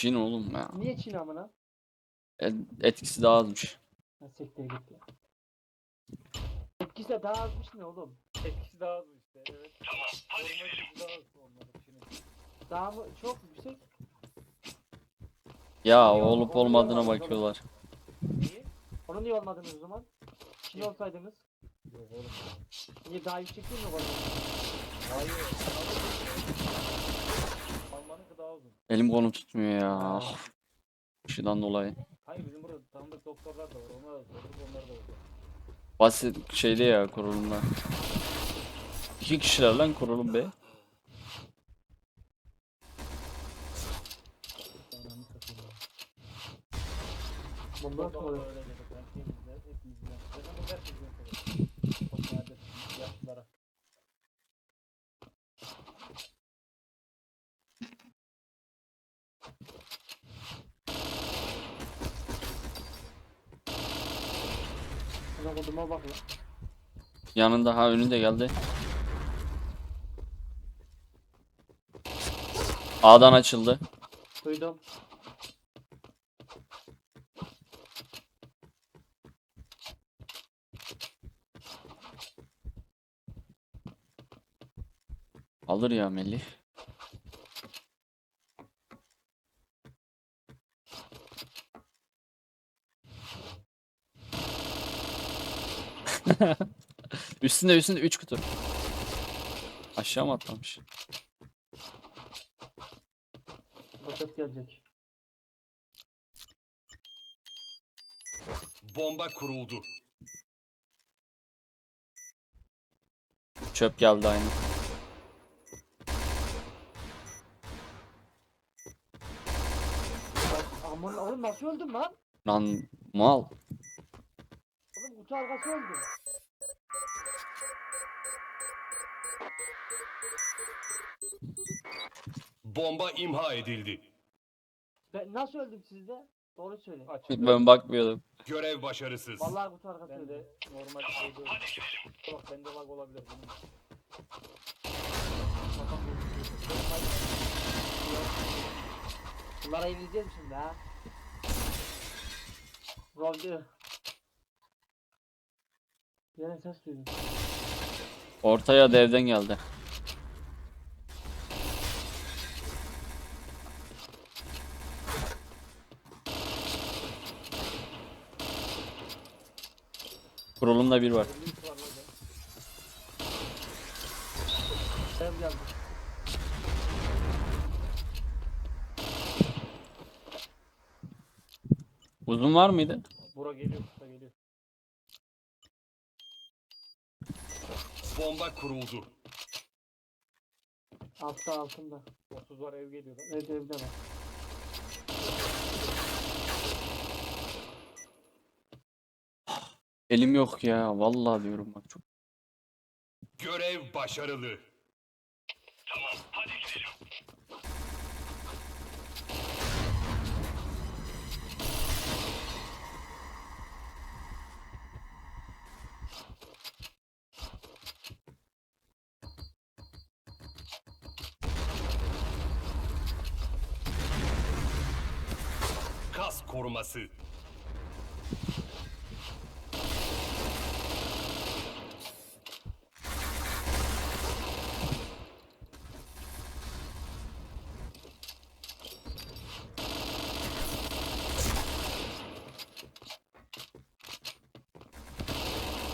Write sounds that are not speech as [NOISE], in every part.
Çin oğlum ya. Niye Çin amına? Et- Etkisi daha azmış. Ha siktir git ya. Etkisi de daha azmış ne oğlum? Etkisi daha az işte. Evet. Normal etkisi daha az onların. Daha mı çok yüksek? Ya Yok, olup onu olmadığına görmedim, bakıyorlar. Niye? Onu niye olmadınız o zaman? Çin olsaydınız. Yok oğlum. Niye daha yüksek değil mi oğlum? Hayır. Uzun. Elim kolum tutmuyor ya. Ah. Şuradan dolayı. Hayır bizim burada tanıdık doktorlar da var. Onlar da sorduk onlar da oldu. Basit şeyde ya kurulumda. İki kişiler lan kurulum be. Sonra öyle koduma bak ya. Yanında ha önünde geldi. A'dan açıldı. Duydum. Alır ya Melih. [LAUGHS] üstünde üstünde 3 kutu. Aşağı mı atlamış? Roket gelecek. Bomba kuruldu. Çöp geldi aynı. Bak, Aman oğlum nasıl öldüm lan? Lan mal. Kutu arkası öldüm. Bomba imha edildi. Ben nasıl öldüm sizde? Doğru söyle. Açıldı. Ben bakmıyordum. Görev başarısız. Vallahi kutu arkası Ben öldüm. de normal şeyde öldüm. Bak bende lag olabilir. Benim. Kafam bozuldu. Bunlara yenileceğiz mi şimdi ha? Rolde. Yine ses duydum. Ortaya devden geldi. Kurulumda bir var. Ev geldi. Uzun var mıydı? Bura geliyor. Kısa geliyor. Bomba kuruldu. Altta altında. 30 var ev geliyor. Evet evde var. Elim yok ya. Vallahi diyorum bak çok. Görev başarılı. Koruması.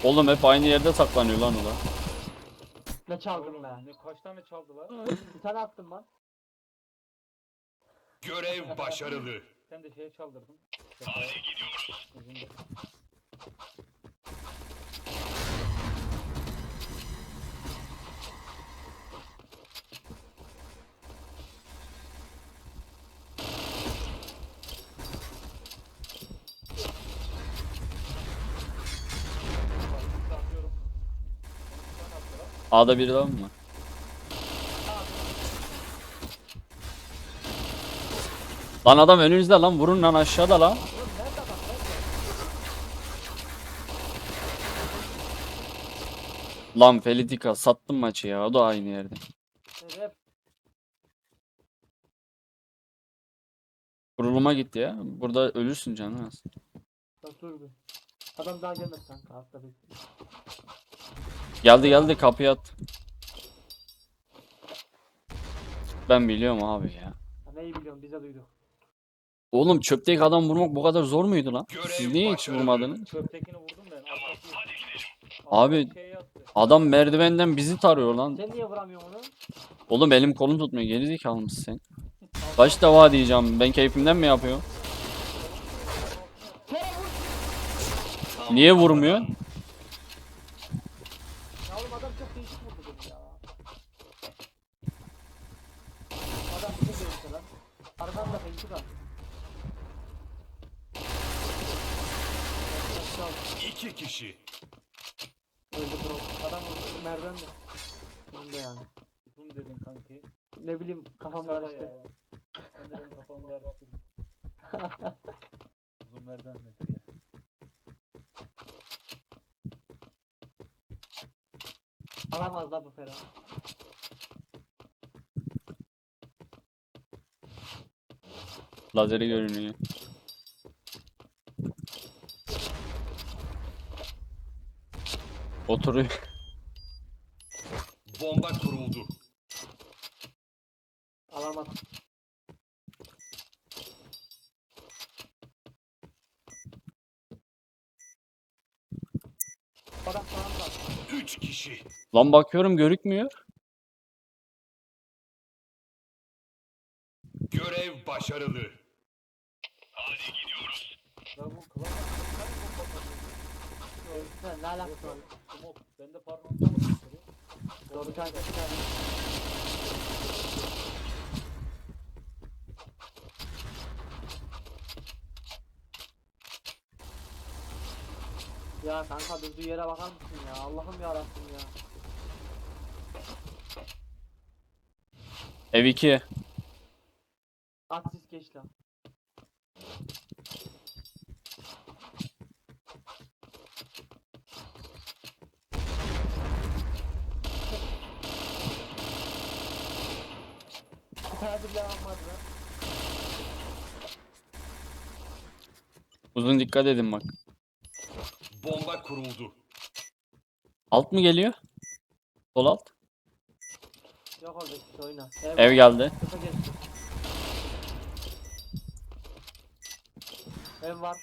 Oğlum hep aynı yerde saklanıyor lan o da. Ne çaldım Oğlum, ben? Ne kaç tane çaldılar? Bir tane attım lan. Görev başarılı. Sen de şeye çaldırdın. Hadi gidiyoruz. A'da biri daha mı var? Lan adam önünüzde lan vurun lan aşağıda lan. Lan Felitika sattım maçı ya o da aynı yerde. Evet. Kuruluma gitti ya. Burada ölürsün canım. az. Bak dur bir. Adam daha gelmedi kanka. Altta bekliyor. Geldi geldi kapıyı at. Ben biliyorum abi ya. Ha, neyi biliyorum bize duyduk. Oğlum çöpteki adam vurmak bu kadar zor muydu lan? Görev Siz niye hiç vurmadınız? Çöptekini vurdum ben. Abi-. Adam merdivenden bizi tarıyor lan. Sen niye vuramıyorsun onu? Oğlum elim kolum tutmuyor. Gerizekalı mısın sen? Kaç defa diyeceğim. Ben keyfimden mi yapıyorum? Niye vurmuyor? Ya oğlum adam çok değişik vurdu beni ya. Adam bize değişti lan. Aradan da fenki var. İki kişi. Öldü bro. Adam vurdu merdiven de. Bunda yani. Uzun dedin kanki. Ne bileyim kafam Kafamda karıştı. ya. Ben de benim kafamı karıştırdım. [LAUGHS] Uzun merdiven nedir ya? Alamaz da bu Ferah. Lazeri görünüyor. Oturuyor. Bomba kuruldu. Alamaz. Adam falan. Üç kişi. Lan bakıyorum görükmüyor. Görev başarılı. Ya bu kıvam Sen ne alakası var? Ben de parmağımda mı tutuyorum? Doğru kanka. Ya kanka durduğu yere bakar mısın ya? Allah'ım ya Rabbim ya. Ev 2. At siz geç lan. Bir tane de yalan var lan. Uzun dikkat edin bak. Bomba kuruldu. Alt mı geliyor? Sol alt. Yok orada işte oyna. Ev, Ev geldi. Geçti. Ev var.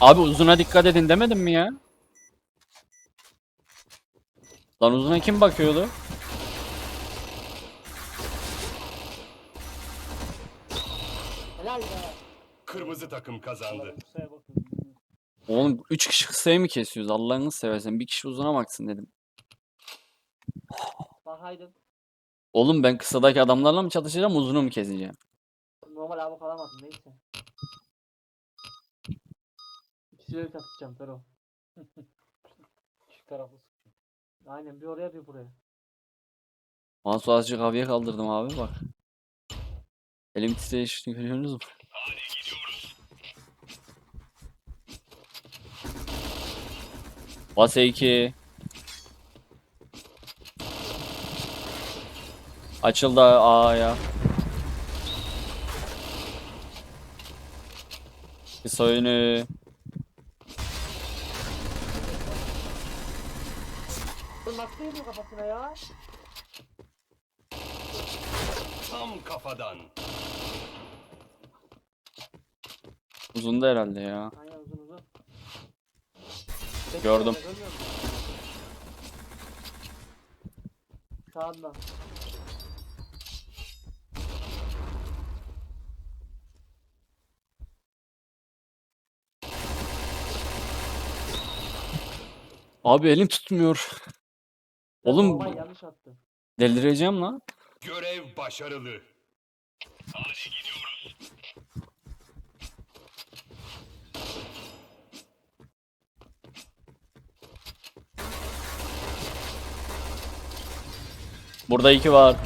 Abi uzuna dikkat edin demedim mi ya? Lan uzuna kim bakıyordu? Helal be. Kırmızı takım kazandı. Oğlum 3 kişi kısayı mı kesiyoruz? Allah'ını seversen bir kişi uzuna baksın dedim. Bakaydın. Oğlum ben kısadaki adamlarla mı çatışacağım uzunu mu keseceğim? Normal avuk alamadın neyse. İkisiyle çatışacağım Fero. İki taraflı sıkıyor. Aynen bir oraya bir buraya. Masu azıcık havaya kaldırdım abi bak. Elim titreşini görüyorsunuz mu? Base 2. Açıldı A'ya. Kısa oyunu. Bu nasıl yediyor kafasına ya? Tam kafadan. Uzun da herhalde ya. Aynen uzun uzun. Gördüm. görmüyor musun? Sağında. Abi elim tutmuyor. Oğlum Normal yanlış attı. delireceğim lan. Görev başarılı. Burada iki var.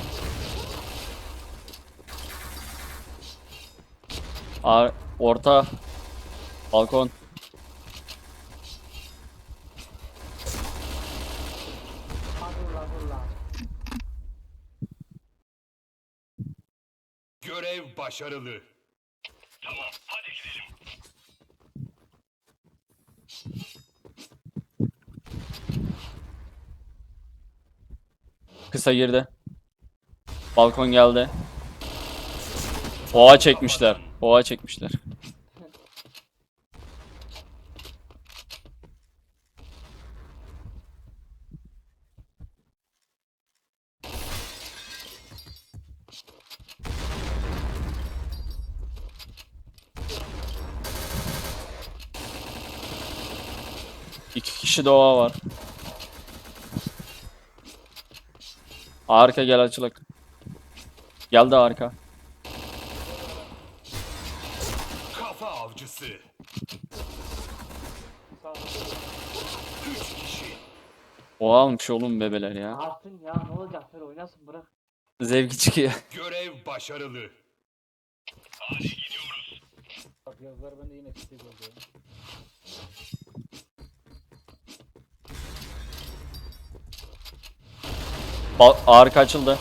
Ar orta. Balkon. Başarılı. Kısa girdi. Balkon geldi. Oğa çekmişler. Oğa çekmişler. İki kişi de oğa var. Arka gel açılık. Geldi arka. Kafa avcısı. Üç kişi. O almış oğlum bebeler ya. Artın ya ne olacak Fero oynasın bırak. Zevki çıkıyor. Görev başarılı. Bak yazılar bende yine çiçek oldu. Ba- arka açıldı. Allah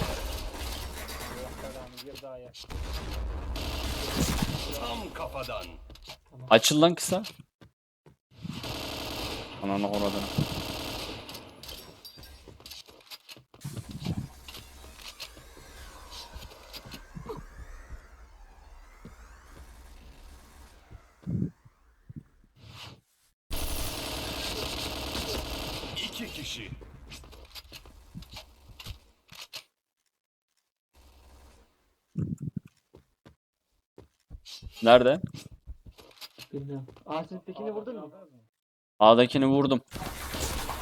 belanı bir daha ya. Tam kafadan. Açıl lan kısa. Ananı horadını. İki kişi. Nerede? Bilmiyorum. Asif'tekini vurdun mu? A'dakini vurdum.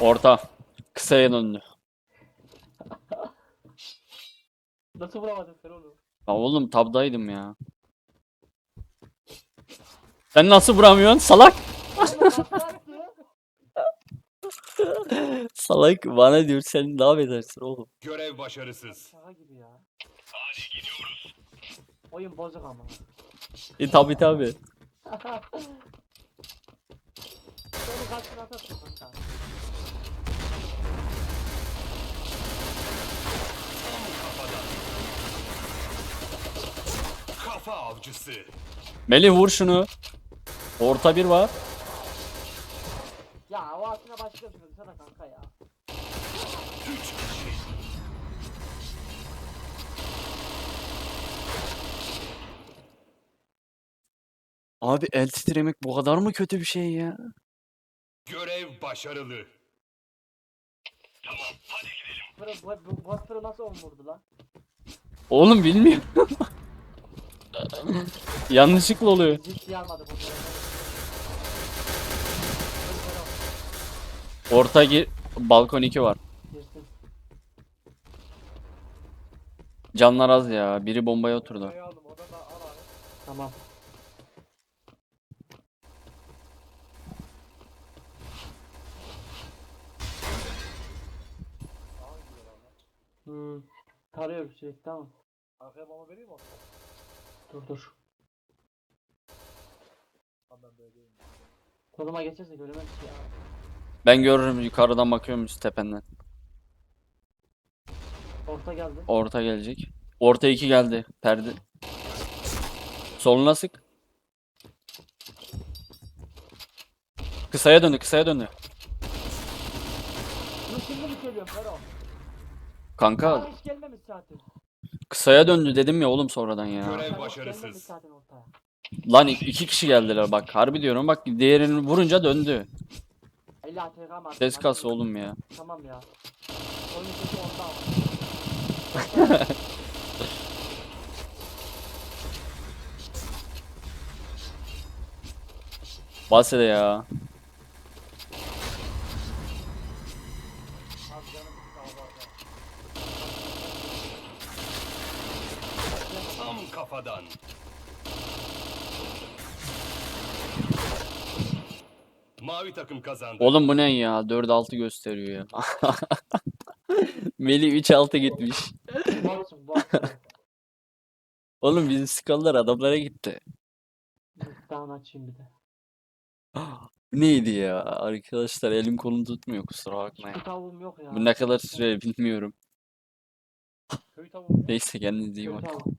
Orta. Kısaya döndü. Nasıl vuramadın Fero onu? Ya oğlum tabdaydım ya. Sen nasıl vuramıyorsun salak? [LAUGHS] salak bana diyor sen daha betersin oğlum. Görev başarısız. Şaka gibi ya. Oyun bozuk ama. E tabi tabi. Seni kanka. Kafa avcısı. Melih vur şunu. Orta bir var. Ya o aslında başka Abi el titremek bu kadar mı kötü bir şey ya? Görev başarılı. Fero bu, bu, bu Fero nasıl on vurdu lan? Oğlum bilmiyorum. [LAUGHS] Yanlışlıkla oluyor. Ciddiye almadı bu. Orta gir balkon 2 var. Girsin. Canlar az ya. Biri bombaya oturdu. Burayı aldım o da da al abi. Tamam. Hmm. Tarıyorum sürekli tamam. Arkaya bomba vereyim mi? Dur dur. Ben böyle değilim. Konuma geçerse göremem ki ya. Ben görürüm yukarıdan bakıyorum üst tependen. Orta geldi. Orta gelecek. Orta 2 geldi. Perde. Soluna sık. Kısaya döndü, kısaya döndü. Bunu şimdi mi söylüyorum Fero? Kanka Daha hiç gelmemiş zaten. kısaya döndü dedim ya oğlum sonradan ya. Görev başarısız. gelmemiş zaten ortaya. Lan i- iki kişi geldiler bak. Harbi diyorum bak diğerini vurunca döndü. 50 ATK mı attın? Ses Hadi kası oğlum ya. Tamam ya. Oyun sesi onda ama. Bahsede ya. Abi canım bir sağ var. Kafadan. Mavi takım kazandı. Oğlum bu ne ya? 4-6 gösteriyor ya. [LAUGHS] Melih 3-6 gitmiş. [LAUGHS] Oğlum bizim skallar adamlara gitti. Down açayım bir de. [GASPS] Neydi ya? Arkadaşlar elim kolum tutmuyor kusura bakmayın. Tavuğum yok ya. Bu ne kadar süre bilmiyorum. Köy? Neyse kendinize iyi bakın.